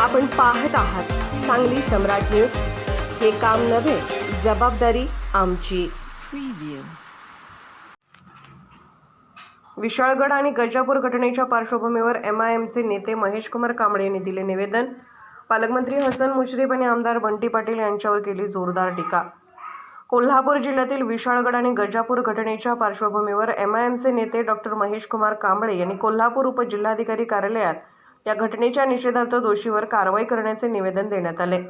आपण पाहत आहात सांगली सम्राट न्यूज. हे काम नव्हे जबाबदारी आमची. विशाळगड आणि गजापूर घटनेच्या पार्श्वभूमीवर एमआयएमचे नेते महेश कुमार कांबळे यांनी दिले निवेदन. पालकमंत्री हसन मुश्रीफ आणि आमदार बंटी पाटील यांच्यावर केली जोरदार टीका. कोल्हापूर जिल्ह्यातील विशाळगड आणि गजापूर घटनेच्या पार्श्वभूमीवर एमआयएमचे नेते डॉक्टर महेश कुमार कांबळे यांनी कोल्हापूर उपजिल्हाधिकारी कार्यालयात या घटनेच्या निषेधार्थ दोषीवर कारवाई करण्याचे निवेदन देण्यात आले.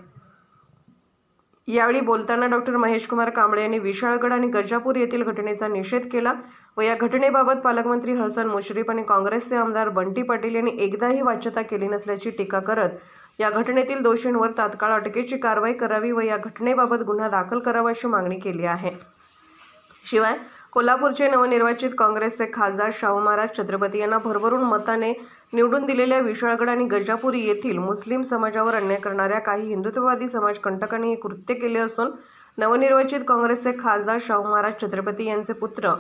यावेळी बोलताना डॉक्टर महेशकुमार कांबळे यांनी विशाळगड आणि गजापूर येथील घटनेचा निषेध केला व या घटनेबाबत पालकमंत्री हसन मुश्रीफ आणि काँग्रेसचे आमदार बंटी पाटील यांनी एकदाही वाच्यता केली नसल्याची टीका करत या घटनेतील दोषींवर तात्काळ अटकेची कारवाई करावी व या घटनेबाबत गुन्हा दाखल करावा अशी मागणी केली आहे. शिवाय कोल्हापूरचे नवनिर्वाचित काँग्रेसचे खासदार शाहू महाराज छत्रपती यांना भरभरून मताने निवडून दिलेल्या विशाळगड आणि गजापुरी येथील मुस्लिम समाजावर अन्याय करणाऱ्या काही हिंदुत्ववादी समाजकंटकांनी हे कृत्य केले असून नवनिर्वाचित काँग्रेसचे खासदार शाहू महाराज छत्रपती यांचे पुत्र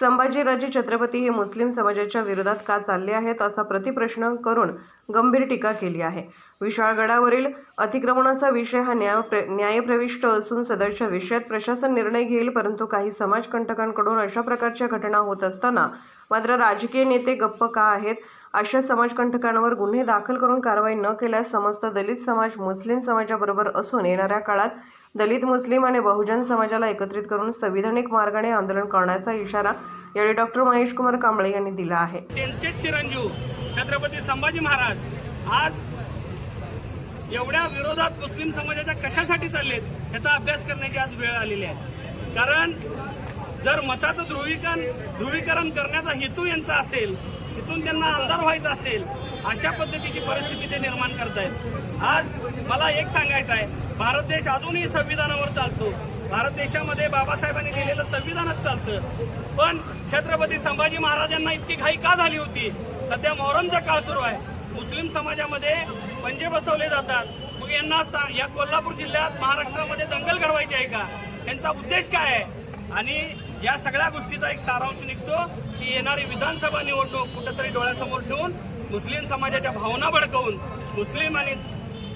संभाजीराजे छत्रपती हे मुस्लिम समाजाच्या विरोधात का चालले आहेत असा प्रतिप्रश्न करून गंभीर टीका केली आहे. विशाळगडावरील अतिक्रमणाचा विषय हा न्याय न्यायप्रविष्ट असून सदरच्या विषयात प्रशासन निर्णय घेईल परंतु काही समाजकंटकांकडून अशा प्रकारच्या घटना होत असताना मात्र राजकीय नेते गप्प का आहेत? अशा समाजकंटकांवर गुन्हे दाखल करून कारवाई न केल्यास समस्त दलित समाज मुस्लिम समाजाबरोबर असून येणाऱ्या काळात दलित मुस्लिम आणि बहुजन समाजाला एकत्रित करून संविधानिक मार्गाने आंदोलन करण्याचा इशारा यावेळी डॉक्टर महेश कुमार कांबळे यांनी दिला आहे. त्यांचेच चिरंजीव छत्रपती संभाजी महाराज आज एवढ्या विरोधात मुस्लिम समाजाच्या कशासाठी चाललेत याचा अभ्यास करण्याची आज वेळ आलेली आहे. कारण जर मताचं ध्रुवीकरण ध्रुवीकरण करण्याचा हेतू यांचा असेल तिथून त्यांना आमदार व्हायचा असेल अशा पद्धतीची परिस्थिती ते निर्माण करतायत. आज मला एक सांगायचं आहे. भारत देश अजूनही संविधानावर चालतो. भारत देशामध्ये बाबासाहेबांनी दिलेलं संविधानच चालतं. पण छत्रपती संभाजी महाराजांना इतकी घाई का झाली होती? सध्या मोहरमचा काळ सुरू आहे. मुस्लिम समाजामध्ये पंजे बसवले जातात. मग यांना या कोल्हापूर जिल्ह्यात महाराष्ट्रामध्ये दंगल घडवायची आहे का? यांचा उद्देश काय आहे? आणि या सगळ्या गोष्टीचा एक सारांश निघतो की येणारी विधानसभा निवडणूक कुठेतरी डोळ्यासमोर ठेवून मुस्लिम समाजाच्या भावना भडकवून मुस्लिम आणि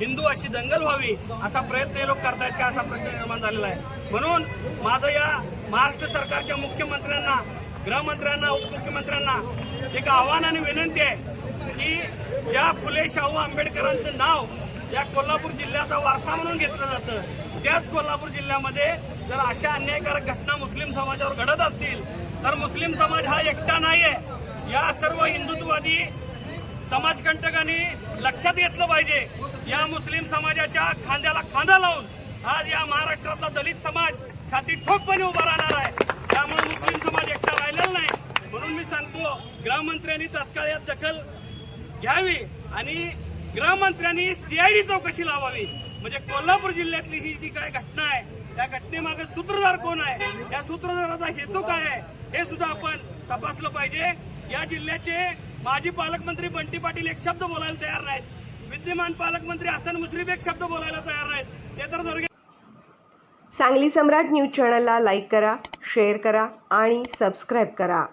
हिंदू अशी दंगल व्हावी असा प्रयत्न हे लोक करतायत का असा प्रश्न निर्माण झालेला आहे. म्हणून माझं या महाराष्ट्र सरकारच्या मुख्यमंत्र्यांना गृहमंत्र्यांना उपमुख्यमंत्र्यांना एक आव्हान आणि विनंती आहे की ज्या फुले शाहू आंबेडकरांचं नाव या कोल्हापूर जिल्ह्याचा वारसा म्हणून घेतलं जातं त्याच कोल्हापूर जिल्ह्यामध्ये जर अशा अन्यायकारक घटना मुस्लिम समाजावर घडत असतील तर मुस्लिम समाज हा एकटा नाहीये. या सर्व हिंदुत्ववादी समाजकंटकांनी लक्षात घेतलं पाहिजे. या मुस्लिम समाजाच्या खांद्याला खांदा लावून आज या महाराष्ट्रातला दलित समाज छाती ठोकपणे उभा राहणार आहे. त्यामुळे मुस्लिम समाज एकटा राहिलेला नाही. म्हणून मी सांगतो गृहमंत्र्यांनी तात्काळ यात दखल घ्यावी आणि गृहमंत्र्यांनी सीआयडी चौकशी लावावी. म्हणजे कोल्हापूर जिल्ह्यातली ही जी काय घटना आहे त्या घटनेमागे सूत्रधार कोण आहे या सूत्रधाराचा हेतू काय आहे हे सुद्धा आपण तपासलं पाहिजे. या जिल्ह्याचे माजी पालकमंत्री बंटी पाटील एक शब्द बोलायला तयार नाहीत. विद्यमान पालकमंत्री हसन मुश्रीफ एक शब्द बोलायला तयार नाहीत. ते तर दुर्गे सांगली सम्राट न्यूज चॅनलला लाईक करा शेअर करा आणि सबस्क्राईब करा.